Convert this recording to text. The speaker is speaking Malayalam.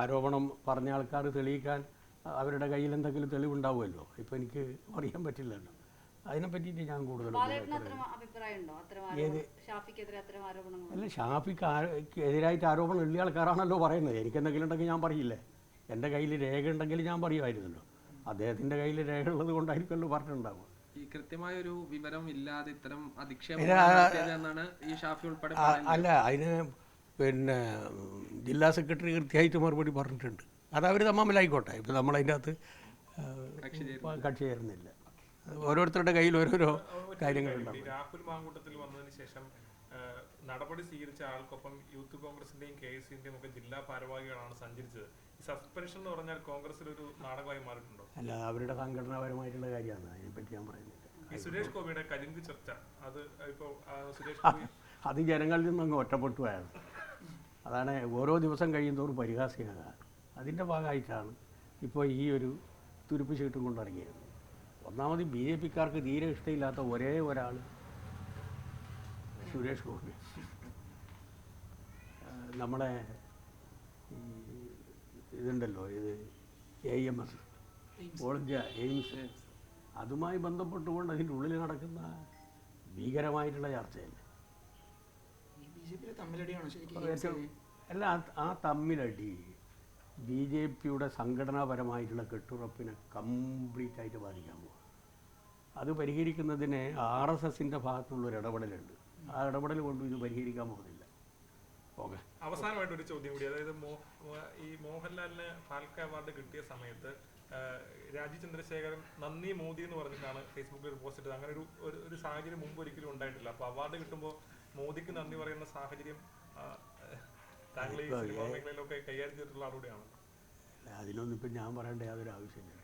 ആരോപണം പറഞ്ഞ ആൾക്കാർ തെളിയിക്കാൻ അവരുടെ കയ്യിൽ എന്തെങ്കിലും തെളിവുണ്ടാവുമല്ലോ? ഇപ്പം എനിക്ക് അറിയാൻ പറ്റില്ലല്ലോ. അതിനെ പറ്റിയിട്ട് ഞാൻ കൂടുതൽ അല്ല ഷാഫിക്ക് എതിരായിട്ട് ആരോപണം ഉള്ള ആൾക്കാരാണല്ലോ പറയുന്നത്. എനിക്ക് എന്തെങ്കിലും ഉണ്ടെങ്കിൽ ഞാൻ പറയില്ലേ? എന്റെ കയ്യിൽ രേഖ ഉണ്ടെങ്കിൽ ഞാൻ പറയുമായിരുന്നല്ലോ. അദ്ദേഹത്തിന്റെ കയ്യിൽ രേഖ ഉള്ളത് കൊണ്ടായിരിക്കുമല്ലോ പറഞ്ഞിട്ടുണ്ടാവുക. ഈ കൃത്യമായ ഒരു വിവരം ഇല്ലാതെ ഇത്തരം അധിക്ഷേപം അല്ല അതിന് പിന്നെ ജില്ലാ സെക്രട്ടറി കൃത്യമായിട്ട് മറുപടി പറഞ്ഞിട്ടുണ്ട്. അത് അവർ തമ്മിലായിക്കോട്ടെ. ഇപ്പം നമ്മളതിന്റെ അകത്ത് കക്ഷി ചേരുന്നില്ല. ഓരോരുത്തരുടെ കയ്യിൽ ഓരോരോ കാര്യങ്ങളുണ്ടാവും രാഹുൽ മാങ്കൂട്ടത്തിൽ വന്നതിന് ശേഷം നടപടി സ്വീകരിച്ച ആൾക്കൊപ്പം യൂത്ത് കോൺഗ്രസിന്റെയും കെ എസ് സിന്റെയും ഒക്കെ ജില്ലാ ഭാരവാഹികളാണ് സഞ്ചരിച്ചത്. സസ്പെൻഷൻ എന്ന് പറഞ്ഞാൽ കോൺഗ്രസിൽ ഒരു നാടകമായി മാറിയിട്ടുണ്ടോ? അല്ല അവരുടെ സംഘടനാപരമായിട്ടുള്ള കാര്യമാണ്. അതിനെപ്പറ്റി ഞാൻ പറയുന്നില്ല. ഈ സുരേഷ് ഗോപിയുടെ കലിങ്ക് ചർച്ച അത് ഇപ്പോൾ സുരേഷ് ഗോപി അത് ജനങ്ങളിൽ നിന്ന് അങ്ങ് ഒറ്റപ്പെട്ടു പോയത് അതാണ് ഓരോ ദിവസം കഴിയുന്നതോറും പരിഹാസ്യത അതിന്റെ ഭാഗമായിട്ടാണ് ഇപ്പോൾ ഈ ഒരു തുരുപ്പ് ചീട്ടും കൊണ്ടിറങ്ങിയത്. ഒന്നാമത് ബി ജെ പിക്കാർക്ക് തീരെ ഇഷ്ടമില്ലാത്ത ഒരേ ഒരാൾ സുരേഷ് ഗോപി. നമ്മളെ ഇതുണ്ടല്ലോ ഇത് A M S all India AIIMS. അതുമായി ബന്ധപ്പെട്ടുകൊണ്ട് അതിന്റെ ഉള്ളിൽ നടക്കുന്ന ഭീകരമായിട്ടുള്ള ചർച്ചയല്ലേ? അല്ല ആ- ആ തമ്മിലടി ബി ജെ പിയുടെ സംഘടനാപരമായിട്ടുള്ള കെട്ടുറപ്പിനെ കംപ്ലീറ്റ് ആയിട്ട് ബാധിക്കാൻ പോകും അത് പരിഹരിക്കുന്നതിന് ആർ എസ് എസിന്റെ ഭാഗത്തുള്ള ഒരു ഇടപെടലുണ്ട്. ആ ഇടപെടൽ കൊണ്ട് ഇത് പരിഹരിക്കാൻ പോകുന്നില്ല. ഓക്കെ. അവസാനമായിട്ട് ഒരു ചോദ്യം കൂടി അതായത് ഈ മോഹൻലാലിന് ഫാൽക്ക അവാർഡ് കിട്ടിയ സമയത്ത് രാജി രാജീവ് ചന്ദ്രശേഖരൻ നന്ദി മോദി എന്ന് പറഞ്ഞിട്ടാണ് ഫേസ്ബുക്കിൽ ഒരു പോസ്റ്റ് ഇട്ടത്. അങ്ങനെ ഒരു ഒരു- ഒരു സാഹചര്യം മുമ്പ് ഒരിക്കലും ഉണ്ടായിട്ടില്ല. അപ്പൊ അവാർഡ് കിട്ടുമ്പോൾ മോദിക്ക് നന്ദി പറയുന്ന സാഹചര്യം താങ്കൾ ഈ സിനിമാ മേഖലയിലൊക്കെ കൈകാര്യം ചെയ്തിട്ടുള്ള ആളുകൂടെയാണ് അതിനൊന്നും ഇപ്പം ഞാൻ പറയേണ്ട യാതൊരു ആവശ്യമില്ല